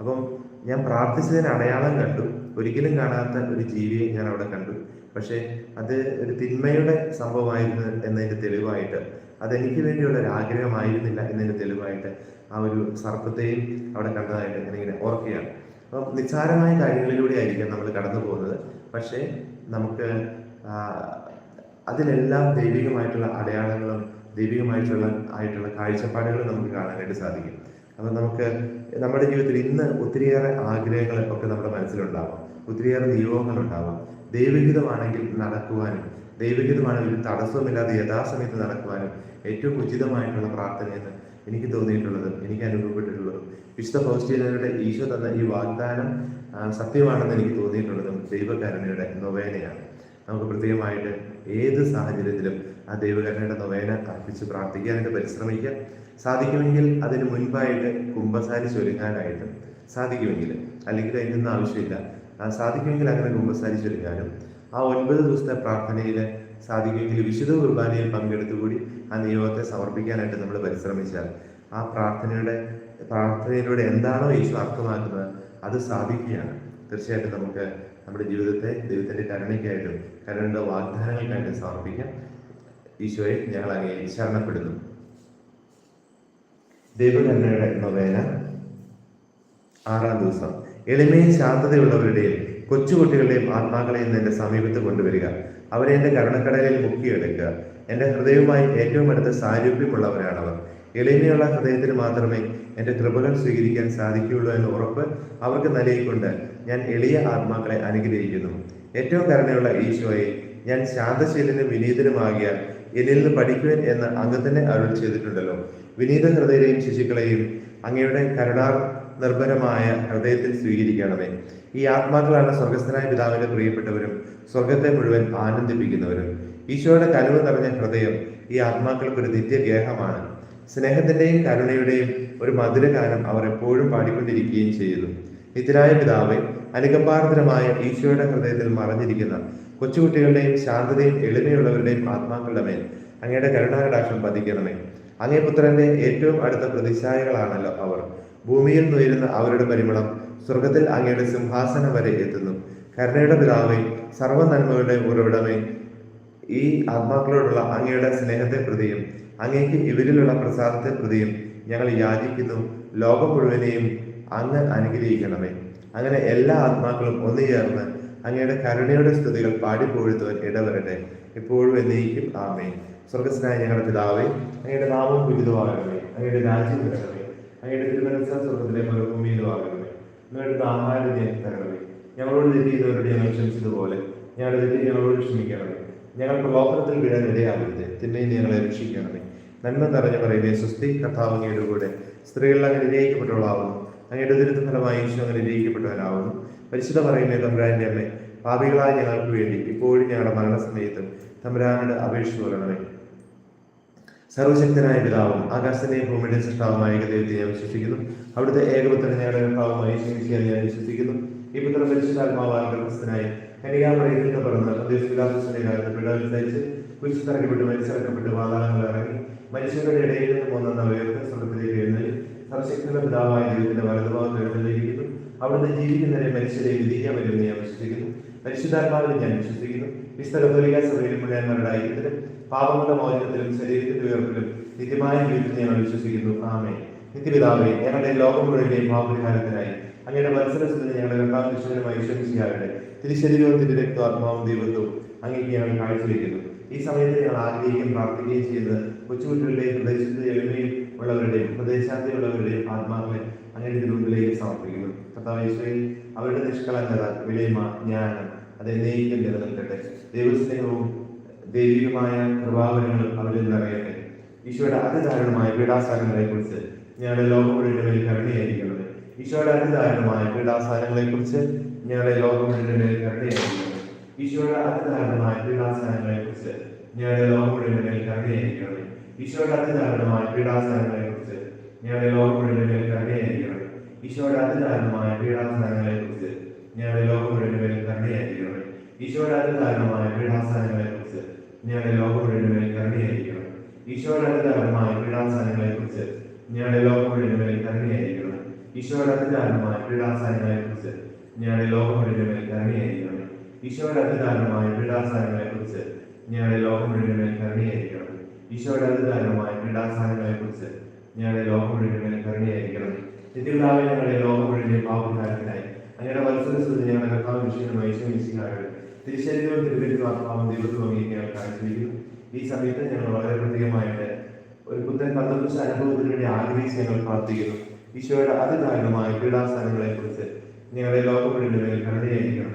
അപ്പം ഞാൻ പ്രാർത്ഥിച്ചതിന് അടയാളം കണ്ടു. ഒരിക്കലും കാണാത്ത ഒരു ജീവിയെ ഞാൻ അവിടെ കണ്ടു. പക്ഷേ അത് ഒരു തിന്മയുടെ സംഭവമായിരുന്നു എന്നതിന്റെ തെളിവായിട്ട് അതെനിക്ക് വേണ്ടിയുള്ള ഒരു ആഗ്രഹമായിരുന്നില്ല എന്നതിന്റെ തെളിവായിട്ട് ആ ഒരു സർപ്പത്തെയും അവിടെ കണ്ടതായിട്ട് ഞാനിങ്ങനെ ഓർക്കുകയാണ്. അപ്പം നിസ്സാരമായ കാര്യങ്ങളിലൂടെ ആയിരിക്കാം നമ്മൾ കടന്നു പോകുന്നത്. പക്ഷേ നമുക്ക് അതിലെല്ലാം ദൈവികമായിട്ടുള്ള അടയാളങ്ങളും ദൈവികമായിട്ടുള്ള ആയിട്ടുള്ള കാഴ്ചപ്പാടുകൾ നമുക്ക് കാണാനായിട്ട് സാധിക്കും. അപ്പം നമുക്ക് നമ്മുടെ ജീവിതത്തിൽ ഇന്ന് ഒത്തിരിയേറെ ആഗ്രഹങ്ങൾ ഒക്കെ നമ്മുടെ മനസ്സിലുണ്ടാവാം. ഒത്തിരിയേറെ നിയോഗങ്ങൾ ഉണ്ടാവാം. ദൈവഹിതമാണെങ്കിൽ നടക്കുവാനും ദൈവഹിതമാണ് ഒരു തടസ്സമില്ലാതെ യഥാസമയത്ത് നടക്കുവാനും ഏറ്റവും ഉചിതമായിട്ടുള്ള പ്രാർത്ഥനയെന്ന് എനിക്ക് തോന്നിയിട്ടുള്ളതും എനിക്ക് അനുഭവപ്പെട്ടിട്ടുള്ളതും വിശുദ്ധ ഫൗസ്റ്റീനയുടെ ഈശോ തന്ന ഈ വാഗ്ദാനം സത്യമാണെന്ന് എനിക്ക് തോന്നിയിട്ടുള്ളതും ദൈവകരുണയുടെ നൊവേനയാണ്. നമുക്ക് പ്രത്യേകമായിട്ട് ഏത് സാഹചര്യത്തിലും ആ ദൈവകരണയുടെ നൊവേന അർപ്പിച്ച് പ്രാർത്ഥിക്കാനായിട്ട് പരിശ്രമിക്കാം സാധിക്കുമെങ്കിൽ അതിന് മുൻപായിട്ട് കുംഭസാരി ചൊരുങ്ങാനായിട്ട് സാധിക്കുമെങ്കിൽ അല്ലെങ്കിൽ അതിനൊന്നും ആവശ്യമില്ല. സാധിക്കുമെങ്കിൽ അങ്ങനെ കുംഭസാരി ചൊരുങ്ങാനും. ആ ഒൻപത് ദിവസത്തെ പ്രാർത്ഥനയിൽ സാധിക്കുമെങ്കിൽ വിശുദ്ധ കുർബാനയിൽ പങ്കെടുത്തുകൂടി ആ നിയോഗത്തെ സമർപ്പിക്കാനായിട്ട് നമ്മൾ പരിശ്രമിച്ചാൽ ആ പ്രാർത്ഥനയുടെ പ്രാർത്ഥനയിലൂടെ എന്താണോ ഈശോ അർത്ഥമാക്കുന്നത് അത് സാധിക്കുകയാണ്. തീർച്ചയായിട്ടും നമുക്ക് നമ്മുടെ ജീവിതത്തെ ദൈവത്തിന്റെ കരുണയ്ക്കായിട്ടും കരുണയുടെ വാഗ്ദാനങ്ങൾക്കായിട്ടും സമർപ്പിക്കാം. ഈശോയെ ഞങ്ങൾ അങ്ങേ ശരണപ്പെടുന്നു. ദൈവകരുണയുടെ നൊവേന ആറാം ദിവസം. എളിമയും ശാന്തതയുള്ളവരുടെയും കൊച്ചുകുട്ടികളുടെയും ആത്മാക്കളെയും എന്റെ സമീപത്ത് കൊണ്ടുവരിക. അവരെ എന്റെ കരുണക്കടലിൽ മുക്കിയെടുക്കുക. എന്റെ ഹൃദയവുമായി ഏറ്റവും അടുത്ത സാരൂപ്യമുള്ളവരാണവർ. എളിമയുള്ള ഹൃദയത്തിന് മാത്രമേ എന്റെ കൃപകൾ സ്വീകരിക്കാൻ സാധിക്കുകയുള്ളൂ എന്ന ഉറപ്പ് അവർക്ക് നൽകിക്കൊണ്ട് ഞാൻ എളിയ ആത്മാക്കളെ അനുഗ്രഹിക്കുന്നു. ഏറ്റവും കരുണയുള്ള ഈശോയെ ഞാൻ ശാന്തശീലനും വിനീതനുമാകിയാൽ എന്നിൽ നിന്ന് പഠിക്കുവാൻ എന്ന് അങ്ങ് തന്നെ അരുൾ ചെയ്തിട്ടുണ്ടല്ലോ. വിനീത ഹൃദയരെയും ശിശുക്കളെയും അങ്ങയുടെ കരുണാർ നിർഭരമായ ഹൃദയത്തിൽ സ്വീകരിക്കണമേ. ഈ ആത്മാക്കളാണ് സ്വർഗസ്ഥനായ പിതാവിന്റെ പ്രിയപ്പെട്ടവരും സ്വർഗത്തെ മുഴുവൻ ആനന്ദിപ്പിക്കുന്നവരും. ഈശോയുടെ കനവ് നിറഞ്ഞ ഹൃദയം ഈ ആത്മാക്കൾക്ക് ഒരു നിത്യഗേഹമാണ്. സ്നേഹത്തിന്റെയും കരുണയുടെയും ഒരു മധുരഗാനം അവർ എപ്പോഴും പാടിക്കൊണ്ടിരിക്കുകയും ചെയ്യുന്നു ഇതിരായ പിതാവെ അനുകമ്പാർദ്രമായ ഈശോയുടെ ഹൃദയത്തിൽ മറഞ്ഞിരിക്കുന്ന കൊച്ചുകുട്ടികളുടെയും ശാന്തതയും എളിമയുള്ളവരുടെയും ആത്മാക്കളുടെ മേൽ അങ്ങയുടെ കരുണാകടാക്ഷം പതിക്കണമേ. അങ്ങേ പുത്രന്റെ ഏറ്റവും അടുത്ത പ്രതിച്ഛായകളാണല്ലോ അവർ. ഭൂമിയിൽ നുയരുന്ന അവരുടെ പരിമളം സ്വർഗത്തിൽ അങ്ങയുടെ സിംഹാസനം വരെ എത്തുന്നു. കരുണയുടെ പിതാവേ സർവ നന്മകളുടെ ഉറവിടമേ ഈ ആത്മാക്കളോടുള്ള അങ്ങയുടെ സ്നേഹത്തെ പ്രതിയും അങ്ങേക്ക് ഇവരിലുള്ള പ്രസാദത്തെ പ്രതിയും ഞങ്ങൾ യാചിക്കുന്നു. ലോകം മുഴുവനെയും അങ്ങ് അനുഗ്രഹിക്കണമേ. അങ്ങനെ എല്ലാ ആത്മാക്കളും ഒന്നു ചേർന്ന് അങ്ങയുടെ കരുണയുടെ സ്തുതികൾ പാടിപ്പോഴുത്തുവാൻ ഇടവരട്ടെ. എപ്പോഴും എന്നേക്കും ആമേ സ്വർഗസ്നായ ഞങ്ങളുടെ പിതാവേ അങ്ങയുടെ നാമം പുരിതമാകണമേ അങ്ങയുടെ രാജ്യം വരണമേ. അങ്ങയുടെ തിരുമനസ്സ സ്വർഗത്തിലെ മരുഭൂമിയിലും ആകണമേ അങ്ങയുടെ ആഹാരം ഞങ്ങൾക്ക് തരണമേ. ഞങ്ങളോട് തെറ്റ് ചെയ്തവരോട് ഞങ്ങൾ ക്ഷമിച്ചതുപോലെ ഞങ്ങളുടെ തെറ്റി ഞങ്ങളോട് ക്ഷമിക്കണമേ. ഞങ്ങൾ പ്രലോഭനത്തിൽ വീഴാൻ ഇടയാകരുത് തിന്മയിൽ ഞങ്ങളെ രക്ഷിക്കണമേ. നന്മ നിറഞ്ഞ പറയുമേ സുസ്ഥി കർത്താവ് അങ്ങയുടെ കൂടെ. സ്ത്രീകളിൽ അങ്ങനെ നിരയിക്കപ്പെട്ടവളാവുന്നു അങ്ങയുടെ ദുരിത ഫലമായി ഈശോ അങ്ങനെ നിരയിക്കപ്പെട്ടവനാവുന്നു പരിശുദ്ധ പറയുമേ തമ്പുരാന്റെ അമ്മ പാപികളായ ഞങ്ങൾക്ക് വേണ്ടി ഇപ്പോഴും ഞങ്ങളുടെ മരണസമയത്തും തമ്പുരാനോട് അപേക്ഷ പറയണമേ സർവശക്തനായ പിതാവും ആകാശത്തിന്റെയും ഭൂമിയുടെ സൃഷ്ടാവുമായ ദൈവത്തെ ഞാൻ വിശ്വസിക്കുന്നു. അവിടുത്തെ ഏകപുത്രൻ ഞങ്ങളുടെ കർത്താവുമായി ശിക്ഷിക്കാൻ ഞാൻ വിശ്വസിക്കുന്നു. ഈ പുത്രം പരിശുദ്ധാത്മാവായ ഗർഭസ്ഥനായി കനികാമറയിൽ നിന്ന് പറഞ്ഞ കാലത്ത് പിടാവിൽ ധരിച്ച് കുരിശിറക്കപ്പെട്ട് മരിച്ചിറക്കപ്പെട്ട് പാതാളങ്ങൾ ഇറങ്ങി മനുഷ്യരുടെ ഇടയിൽ നിന്ന് പോകുന്ന ഉയർത്ത സ്വർഗത്തിലേക്ക് എഴുന്നേൽ സർശക്തിയുടെ പിതാവായ ദൈവത്തിന്റെ വലതുഭാഗത്ത് എഴുന്നേൽക്കുന്നു അവിടുന്ന് ജീവിക്കുന്നവരെ മനുഷ്യരെ വിധിക്കാൻ വരുമെന്ന് ഞാൻ വിശ്വസിക്കുന്നു. പരിശുദ്ധാത്മാവിനെ ഞാൻ വിശ്വസിക്കുന്നു. വിസ്തര കത്തോലിക്ക സഭയിലും മുഴുവന്മാരുടെ ഐക്യത്തിലും പാപങ്ങളുടെ മോചനത്തിലും ശരീരത്തിന്റെ ഉയർപ്പിലും നിത്യമായ ജീവിതത്തിൽ ഞങ്ങൾ വിശ്വസിക്കുന്നു. ആമേ നിത്യപിതാവേ ഞങ്ങളുടെ ലോകം മുഴുവന്റെയും ഭാവപരിഹാരത്തിനായി അങ്ങയുടെ മത്സരസ്ഥിതി ഞങ്ങളുടെ രണ്ടാം വിശ്വനുമായി വിശ്വസിക്കാറുണ്ട് തിരുശരീരവും രക്തവും ആത്മാവും ദൈവത്വവും അങ്ങേക്ക് ഞങ്ങൾ കാഴ്ചവെക്കുന്നു. ഈ സമയത്ത് ഞങ്ങൾ ആഗ്രഹിക്കുകയും പ്രാർത്ഥിക്കുകയും ചെയ്യുന്നത് കൊച്ചുകുട്ടികളുടെയും പ്രദേശത്ത് എളിമയും ഉള്ളവരുടെയും പ്രദേശാന്തിയുള്ളവരുടെയും ആത്മാക്കളെ അങ്ങനെ തിരുമുമ്പിലേക്ക് സമർപ്പിക്കുന്നു. കർത്താവേശ്വരി അവരുടെ നിഷ്കളങ്കത വിലയമ ജ്ഞാനം അത് എന്നേക്കും നിലനിൽക്കട്ടെ. ദൈവസ്നേഹവും ദൈവികമായ പ്രഭാവനങ്ങളും അവരിൽ നിറയട്ടെ. ഈശോയുടെ അതിദാരുണമായ പീഡാസാരങ്ങളെ കുറിച്ച് ഞങ്ങളുടെ ലോകം മേൽ കരുണയായിരിക്കുന്നത് ഈശോയുടെ അതിദാരുണമായ പീഡാസാരങ്ങളെ കുറിച്ച് ഞങ്ങളുടെ ലോകം മേൽ കരുണയായിരിക്കണമേ. ഈശോയുടെ അതിദാരുണമായ പീഡാസാരങ്ങളെ കുറിച്ച് ഞങ്ങളുടെ ലോകം മുഴുവൻ മേൽ കരുണയായിരിക്കണമേ. ഈശോയുടെ അതിദാരുണമായ പീഡാസാരങ്ങളെ കുറിച്ച് ഞങ്ങളുടെ ലോകം മുഴുവൻ മേൽ കരുണയായിരിക്കണമേ. ഈശോയുടെ അതിദാരുണമായ പീഡാസനങ്ങളെ കുറിച്ച് ഞങ്ങളുടെ ലോകം മുഴുവൻ മേൽ കരുണയായിരിക്കണമേ. ഈശോയുടെ അതിദാരുണമായ പീഡാസനങ്ങളെ കുറിച്ച് ഞങ്ങളുടെ ലോകം മുഴുവൻ മേൽ കരുണയായിരിക്കണമേ. ഈശോയുടെ അതിദാരുണമായ പീഡാസനങ്ങളെ കുറിച്ച് ഞങ്ങളുടെ ലോകം മുഴുവൻ മേൽ കരുണയായിരിക്കണമേ. ഈശോയുടെ അതിദാരുണമായ പീഡാസനങ്ങളെ കുറിച്ച് ഞങ്ങളുടെ ലോകം മുഴുവൻ മേൽ കരുണയായിരിക്കണമേ. ഈശോയുടെ അതിദാരുണമായ പീഡാസനങ്ങളെ കുറിച്ച് ഞങ്ങളുടെ ലോകം മുഴുവൻ മേൽ കരുണയായിരിക്കണമേ ഈശോയുടെ അതിദാരുണമായ പീഡാസനങ്ങളെ കുറിച്ച് ഞങ്ങളുടെ ലോകം മുഴുവൻ മേൽ കരുണയായിരിക്കണമേ നിത്യപിതാവെ ഞങ്ങളുടെ ലോകം മുഴുവൻ പാപകാരത്തിനായി അങ്ങയുടെ മത്സര സ്ഥിതി ഞങ്ങളുടെ കർത്താവ് വിഷയമായി ശ്രമിച്ചിട്ടുണ്ട് തിരിശരീരവും തിരുവരുത്തും ആത്മാവും ദൈവത്തും അംഗീകരിക്കാൻ കാണിച്ചിരിക്കുന്നു. ഈ സമയത്ത് ഞങ്ങൾ വളരെ പ്രത്യേകമായിട്ട് ഒരു പുത്തൻ പന്തപുരുഷ അനുഭവത്തിന് വേണ്ടി ആഗ്രഹിച്ച് ഞങ്ങൾ പ്രാർത്ഥിക്കുന്നു. ഈശോയുടെ അതിദാരുണമായ പീഡാസ്ഥാനങ്ങളെ കുറിച്ച് ഞങ്ങളുടെ ലോകം മുഴുവൻ കരുണയായിരിക്കണം.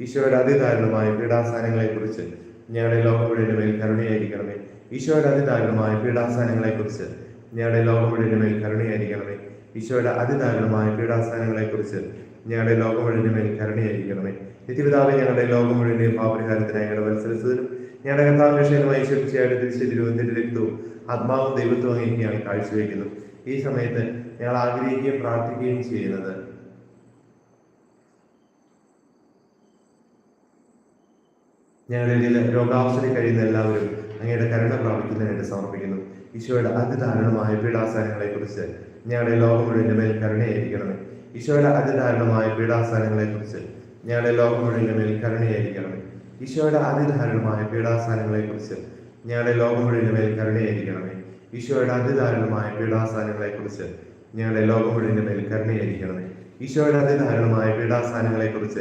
ഈശോയുടെ അതിദാരുണമായ പീഡാസ്ഥാനങ്ങളെ കുറിച്ച് ഞങ്ങളുടെ ലോകം മുഴുവനും മേൽ കരുണയായിരിക്കണമേ. ഈശോയുടെ അതിദാരുണമായ പീഡാസ്ഥാനങ്ങളെ കുറിച്ച് ഞങ്ങളുടെ ലോകം മുഴുവനും മേൽ കരുണയായിരിക്കണമേ. ഈശോയുടെ അതിദാരുണമായ പീഡാസ്ഥാനങ്ങളെ കുറിച്ച് ഞങ്ങളുടെ ലോകം മുഴുവനും മേൽ കരുണയായിരിക്കണമേ. നിത്യപിതാവ് ഞങ്ങളുടെ ലോകം മുഴുവന്റെ പാപരിഹാരത്തിനായി ഞങ്ങളുടെ വത്സരസ്വരും ഞങ്ങളുടെ വിഷയമായി ശിക്ഷയുടെ തിരിച്ചതിരും തിരു രക്തവും ആത്മാവും ദൈവത്വം അങ്ങനെയൊക്കെയാണ് കാഴ്ചവെക്കുന്നത് ഈ സമയത്ത് ഞങ്ങൾ ആഗ്രഹിക്കുകയും പ്രാർത്ഥിക്കുകയും ചെയ്യുന്നത് ഞങ്ങളുടെ ഇടയിൽ രോഗാവസ്ഥയിൽ കഴിയുന്ന എല്ലാവരും അങ്ങയുടെ കരുണ പ്രാപിക്കുന്നതിനായിട്ട് സമർപ്പിക്കുന്നു. ഈശോയുടെ അതിദാരുണമായ പീഡാസ്ഥാനങ്ങളെ കുറിച്ച് ഞങ്ങളുടെ ലോകം മുഴുവന്റെ മേൽ കരുണയായിരിക്കണമേ. ഈശോയുടെ അതിദാരുണമായ പീഡാസ്ഥാനങ്ങളെ കുറിച്ച് ഞങ്ങളുടെ ലോകം മുഴുവന്റെ മേൽ കരുണയായിരിക്കണമേ. ഈശോയുടെ അതിദാരുണമായ പീഡാസ്ഥാനങ്ങളെ കുറിച്ച് ഞങ്ങളുടെ ലോകം മുഴുവന്റെ മേൽ കരുണയായിരിക്കണമേ. ഈശോയുടെ അതിദാരുണമായ പീഡാസ്ഥാനങ്ങളെ കുറിച്ച് ഞങ്ങളുടെ ലോകം മുഴുവന്റെ മേൽ കരുണയായിരിക്കണമേ. ഈശോയുടെ അതിദാരുണമായ പീഡാസ്ഥാനങ്ങളെ കുറിച്ച്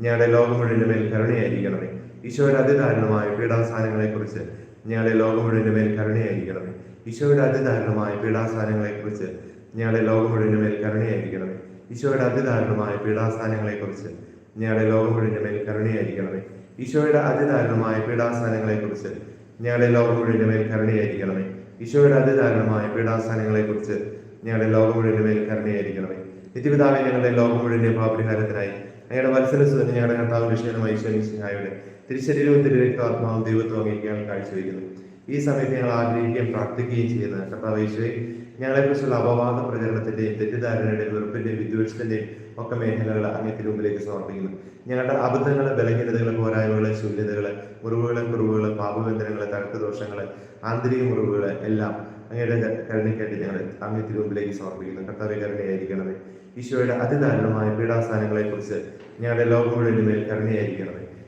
ഞങ്ങളുടെ ലോകം മുഴുവന്റെ മേൽ കരുണയായിരിക്കണമേ. ഈശോയുടെ അതിദാരുണമായ പീഡാസ്ഥാനങ്ങളെ കുറിച്ച് ഞങ്ങളുടെ ലോകം മുഴുവന്റെ മേൽ കരുണയായിരിക്കണമേ. ഈശോയുടെ അതിദാരുണമായ പീഡാസ്ഥാനങ്ങളെ കുറിച്ച് ഞങ്ങളുടെ ലോകം മുഴുവന്റെ മേൽ കരുണയായിരിക്കണമേ. ഈശോയുടെ അതിദാരുണമായ പീഡാസ്ഥാനങ്ങളെ കുറിച്ച് ഞങ്ങളുടെ ലോകം മുഴുവന്റെ മേൽ കരുണയായിരിക്കണമേ. ഈശോയുടെ അതിദാരുണമായ പീഡാസ്ഥാനങ്ങളെ കുറിച്ച് ഞങ്ങളുടെ ലോകം മുഴുവന്റെ മേൽ കരുണയായിരിക്കണമേ. ഈശോയുടെ അതിദാരുണമായ പീഡാസ്ഥാനങ്ങളെ കുറിച്ച് ഞങ്ങളുടെ ലോകം മുഴുവന്റെ മേൽ കരുണയായിരിക്കണമേ. നിത്യപിതാവെ ഞങ്ങളുടെ ലോകം മുഴുവന്റെ പാപരിഹാരത്തിനായി അങ്ങയുടെ സുഖം ഞങ്ങളുടെ കർത്താവ് വിഷയമായി ശനിസിഹായുടെ തിരുശരീരവും തിരുരക്തം ആത്മാവും ദൈവത്വം അങ്ങേക്കാൻ കാഴ്ചവെക്കുന്നു. ഈ സമയത്ത് ഞങ്ങൾ ആഗ്രഹിക്കുകയും പ്രാർത്ഥിക്കുകയും ചെയ്യുന്ന. കർത്താവ് ഈശോയെ ഞങ്ങളെക്കുറിച്ചുള്ള അപവാദ പ്രചരണത്തിന്റെയും തെറ്റിദ്ധാരണയുടെയും വെറുപ്പിന്റെയും വിദ്വേഷത്തിന്റെയും ഒക്കെ മേഖലകൾ അങ്ങേക്ക് രൂപത്തിലേക്ക് സമർപ്പിക്കുന്നു. ഞങ്ങളുടെ അബദ്ധങ്ങൾ ബലഹീനതകൾ പോരായ്മകൾ ശൂന്യതകൾ മുറിവുകൾ കുറവുകൾ പാപബന്ധനങ്ങൾ തർക്കദോഷങ്ങൾ ആന്തരിക മുറിവുകൾ എല്ലാം അങ്ങയുടെ കരുണയ്ക്കായിട്ട് ഞങ്ങൾ അങ്ങേ രൂപത്തിലേക്ക് സമർപ്പിക്കുന്നു. കർത്താവെ കരുണയായിരിക്കണമേ. ഈശോയുടെ അതിദാരുണമായ പീഡാസ്ഥാനങ്ങളെ കുറിച്ച് ഞങ്ങളുടെ ലോകം മുഴുവൻ മേൽ കരുണയായിരിക്കണമേ.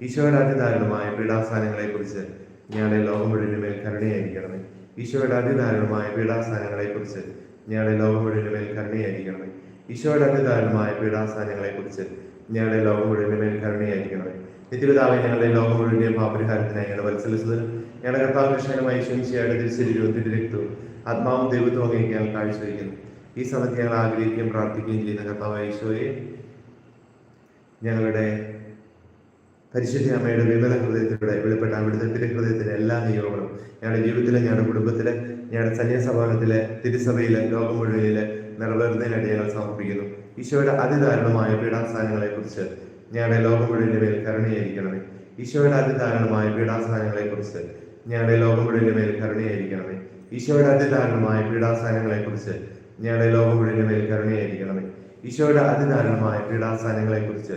ഈശോയുടെ അതിദാരുണമായ പീഡാസ്ഥാനങ്ങളെ കുറിച്ച് ഞങ്ങളുടെ ലോകം മുഴുവൻ മേൽ കരുണയായിരിക്കണമേ ഈശോയുടെ അതിദാരുണമായ പീഡാസ്ഥാനങ്ങളെ കുറിച്ച് ഞങ്ങളുടെ ലോകം മുഴുവൻ മേൽ കരുണയായിരിക്കണമേ ഈശോയുടെ അതിദാരുണമായ പീഡാസ്ഥാനങ്ങളെ കുറിച്ച് ഞങ്ങളുടെ ലോകം മുഴുവൻ മേൽ കരുണയായിരിക്കണമേ നിത്യപിതാവെ ഞങ്ങളുടെ ലോകം മുഴുവൻ പാപരിഹാരത്തിനായി ഞങ്ങളുടെ വത്സലസുതനും ഞങ്ങളുടെ കർത്താവ് കൃഷ്ണനുമായി ശംശയുടെ തിരുശരീരവും തിരുരക്തവും ആത്മാവും ദൈവത്വം അങ്ങേക്ക് ഞങ്ങൾ കാഴ്ചവെക്കുന്നു ഈ സമയത്ത് ഞങ്ങൾ ആഗ്രഹിക്കുകയും പ്രാർത്ഥിക്കുകയും ചെയ്യുന്ന കർത്താവ് ഈശോയെ ഞങ്ങളുടെ പരിശുദ്ധ അമ്മയുടെ വിമല ഹൃദയത്തിലൂടെ വെളിപ്പെട്ട അവിടുത്തെ തിരുഹൃദയത്തിലെ എല്ലാ നിയോഗങ്ങളും ഞങ്ങളുടെ ജീവിതത്തിലെ ഞങ്ങളുടെ കുടുംബത്തിലെ ഞങ്ങളുടെ സന്യാസഭാഗത്തിലെ തിരുസഭയിലെ ലോകം മുഴുവനിലെ നിറവേറുന്നതിനായിട്ട് ഞങ്ങൾ സമർപ്പിക്കുന്നു. ഈശോയുടെ അതിദാരുണമായ പീഡാസ്ഥാനങ്ങളെ കുറിച്ച് ഞങ്ങളുടെ ലോകം മുഴുവന്റെ മേൽ കരുണയായിരിക്കണമേ. ഈശോയുടെ അതിദാരുണമായ പീഡാസ്ഥാനങ്ങളെ കുറിച്ച് ഞങ്ങളുടെ ലോകം മുഴുവന്റെ മേൽ കരുണയായിരിക്കണമേ. ഈശോയുടെ അതിദാരുണമായ പീഡാസ്ഥാനങ്ങളെ കുറിച്ച് ഞങ്ങളുടെ ലോകം മുഴുവന്റെ മേൽ കരുണയായിരിക്കണമേ. ഈശോയുടെ അതിദാരുണമായ പീഡാസ്ഥാനങ്ങളെ കുറിച്ച്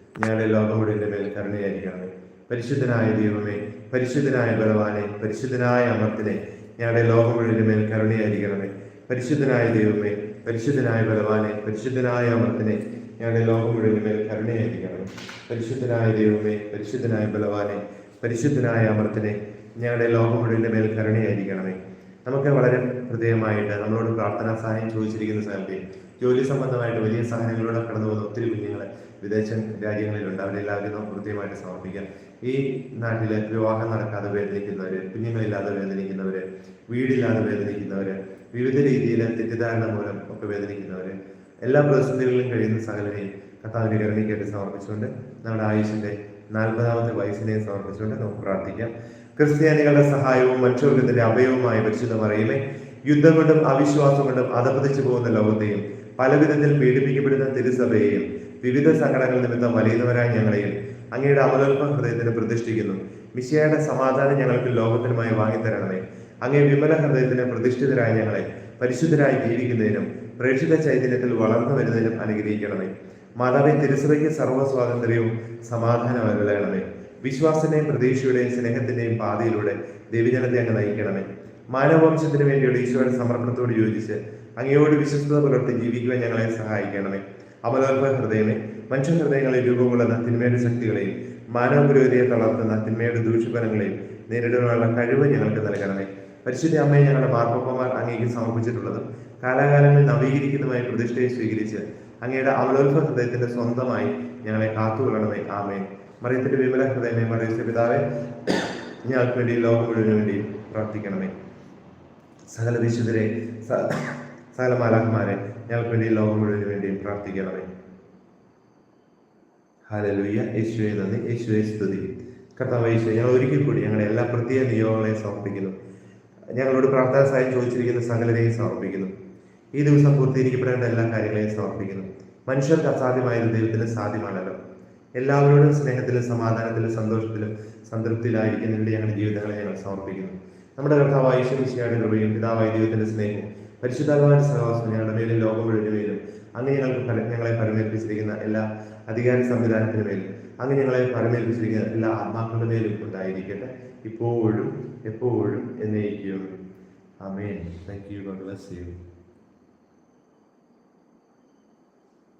ഞങ്ങളുടെ ലോകം മുഴുവന്റെ മേൽ കരുണയായിരിക്കണമേ. പരിശുദ്ധനായ ദൈവമേ പരിശുദ്ധനായ ബലവാനെ പരിശുദ്ധനായ അമർത്തിനെ ഞങ്ങളുടെ ലോകം മുഴുവന്റെ മേൽ കരുണയായിരിക്കണമേ. പരിശുദ്ധനായ ദൈവമേ പരിശുദ്ധനായ ബലവാനെ പരിശുദ്ധനായ അമർത്തിനെ ഞങ്ങളുടെ ലോകം മുഴുവന്റെ മേൽ കരുണയായിരിക്കണമേ. പരിശുദ്ധനായ ദൈവമേ പരിശുദ്ധനായ ബലവാനെ പരിശുദ്ധനായ അമർത്തിനെ ഞങ്ങളുടെ ലോകം മുഴുവന്റെ മേൽ കരുണയായിരിക്കണമേ. നമുക്ക് വളരെ ഹൃദയമായിട്ട് നമ്മളോട് പ്രാർത്ഥനാ സഹായം ചോദിച്ചിരിക്കുന്ന സ്ഥലത്തെയും ജോലി സംബന്ധമായിട്ട് വലിയ സഹനങ്ങളിലൂടെ കടന്നു പോകുന്ന ഒത്തിരി കുഞ്ഞുങ്ങൾ വിദേശ രാജ്യങ്ങളിലുണ്ട്. അവരെല്ലാവരും കൃത്യമായിട്ട് സമർപ്പിക്കാം. ഈ നാട്ടിൽ വിവാഹം നടക്കാതെ വേദനിക്കുന്നവർ കുഞ്ഞുങ്ങളില്ലാതെ വേദനിക്കുന്നവർ വീടില്ലാതെ വേദനിക്കുന്നവർ വിവിധ രീതിയിൽ തെറ്റിദ്ധാരണ മൂലം ഒക്കെ വേദനിക്കുന്നവർ എല്ലാ പ്രതിസന്ധികളിലും കഴിയുന്ന സകലരെയും കർത്താവിന്റെ കരുണിക്കായിട്ട് സമർപ്പിച്ചുകൊണ്ട് നമ്മുടെ ആയുഷിന്റെ നാൽപ്പതാമത്തെ വയസ്സിനെയും സമർപ്പിച്ചുകൊണ്ട് നമുക്ക് പ്രാർത്ഥിക്കാം. ക്രിസ്ത്യാനികളുടെ സഹായവും മനുഷ്യവർഗത്തിന്റെ അഭയവുമായി പരിശുദ്ധം അറിയുമേ യുദ്ധം കൊണ്ടും അവിശ്വാസം കൊണ്ടും അധപതിച്ചു പോകുന്ന ലോകത്തെയും പല വിധത്തിൽ പീഡിപ്പിക്കപ്പെടുന്ന തിരുസഭയെയും വിവിധ സങ്കടങ്ങൾ നിമിത്തം വലയുന്നവരായ ഞങ്ങളെയും അങ്ങയുടെ അമലോൽപ ഹൃദയത്തിന് പ്രതിഷ്ഠിക്കുന്നു. മിശിയായുടെ സമാധാനം ഞങ്ങൾക്ക് ലോകത്തിനുമായി വാങ്ങിത്തരണമേ. അങ്ങേ വിമല ഹൃദയത്തിന് പ്രതിഷ്ഠിതരായ ഞങ്ങളെ പരിശുദ്ധരായി ജീവിക്കുന്നതിനും പ്രേക്ഷിത ചൈതന്യത്തിൽ വളർന്നു വരുന്നതിനും അനുഗ്രഹിക്കണമേ. മാതാവെ തിരുസഭയ്ക്ക് സർവ സ്വാതന്ത്ര്യവും സമാധാനം അരുളയണമേ വിശ്വാസത്തിന്റെയും പ്രതീക്ഷയുടെയും സ്നേഹത്തിന്റെയും പാതയിലൂടെ ദേവിജനത്തെ അങ്ങ് നയിക്കണമേ. മാനവവംശത്തിന് വേണ്ടിയുള്ള ഈശോയുടെ സമർപ്പണത്തോട് യോജിച്ച് അങ്ങയോട് വിശ്വസ്തത പുലർത്തി ജീവിക്കുവാൻ ഞങ്ങളെ സഹായിക്കണമേ. അമലോത്ഭ ഹൃദയമേ മനുഷ്യ ഹൃദയങ്ങളിൽ രൂപം കൊള്ളുന്ന തിന്മയുടെ ശക്തികളെയും മാനവ പുരോഗതിയെ തളർത്തുന്ന തിന്മയുടെ ദൂഷ്യഫലങ്ങളെയും നേരിടാനുള്ള കഴിവ് ഞങ്ങൾക്ക് നൽകണമേ. പരിശുദ്ധ അമ്മയെ ഞങ്ങളുടെ മാർപ്പാപ്പമാർ അങ്ങേക്ക് സമർപ്പിച്ചിട്ടുള്ളതും കാലാകാലങ്ങളിൽ നവീകരിക്കുന്നതുമായ പ്രതിഷ്ഠയെ സ്വീകരിച്ച് അങ്ങയുടെ അമലോത്ഭ ഹൃദയത്തിന്റെ സ്വന്തമായി ഞങ്ങളെ കാത്തുകൊള്ളണമേ. ആമേ മറിയത്തിന്റെ വിമല ഹൃദയമേ മറിയത്തിന്റെ പിതാവെ ഞങ്ങൾക്ക് വേണ്ടി ലോകം മുഴുവനു വേണ്ടി പ്രാർത്ഥിക്കണമേ. സകല വിശുദ്ധരെ സകല മാലാഖമാരെ ഞങ്ങൾക്ക് വേണ്ടി ലോകം മുഴുവനു വേണ്ടിയും പ്രാർത്ഥിക്കണമേ. ഹാലലുയ്യ യേശുവെ നന്ദി. യേശുവെ സ്തുതി. കർത്താവ് യേശു ഞങ്ങൾ ഒരിക്കൽ കൂടി ഞങ്ങളുടെ എല്ലാ പ്രത്യേക നിയോഗങ്ങളെയും സമർപ്പിക്കുന്നു. ഞങ്ങളോട് പ്രാർത്ഥന സഹായം ചോദിച്ചിരിക്കുന്ന സകലരെയും സമർപ്പിക്കുന്നു. ഈ ദിവസം പൂർത്തീകരിക്കപ്പെടേണ്ട എല്ലാ കാര്യങ്ങളെയും സമർപ്പിക്കുന്നു. മനുഷ്യർക്ക് അസാധ്യമായത് ദൈവത്തിന് സാധ്യമാണല്ലോ. എല്ലാവരോടും സ്നേഹത്തിലും സമാധാനത്തിലും സന്തോഷത്തിലും സംതൃപ്തിയിലായിരിക്കുന്നതിന്റെ ഞങ്ങളുടെ ജീവിതങ്ങളെ ഞങ്ങൾ സമർപ്പിക്കുന്നു. നമ്മുടെ കർത്താവ് ഈശ്വരിശിയുടെ കൃപയും പിതാവായ ദൈവത്തിന്റെ സ്നേഹവും പരിശുദ്ധാത്മാവിന്റെ സഹവാസം ഞങ്ങളുടെ മേലും ലോകം മുഴുവനും അങ്ങ് ഞങ്ങൾക്ക് ഞങ്ങളെ പരമേൽപ്പിച്ചിരിക്കുന്ന എല്ലാ അധികാര സംവിധാനത്തിന് മേലും അങ്ങ് ഞങ്ങളെ പരമേൽപ്പിച്ചിരിക്കുന്ന എല്ലാ ആത്മാക്കളുടെ മേലും ഉണ്ടായിരിക്കട്ടെ. ഇപ്പോഴും എപ്പോഴും എന്നേക്കും. ആമേൻ. Thank you God bless you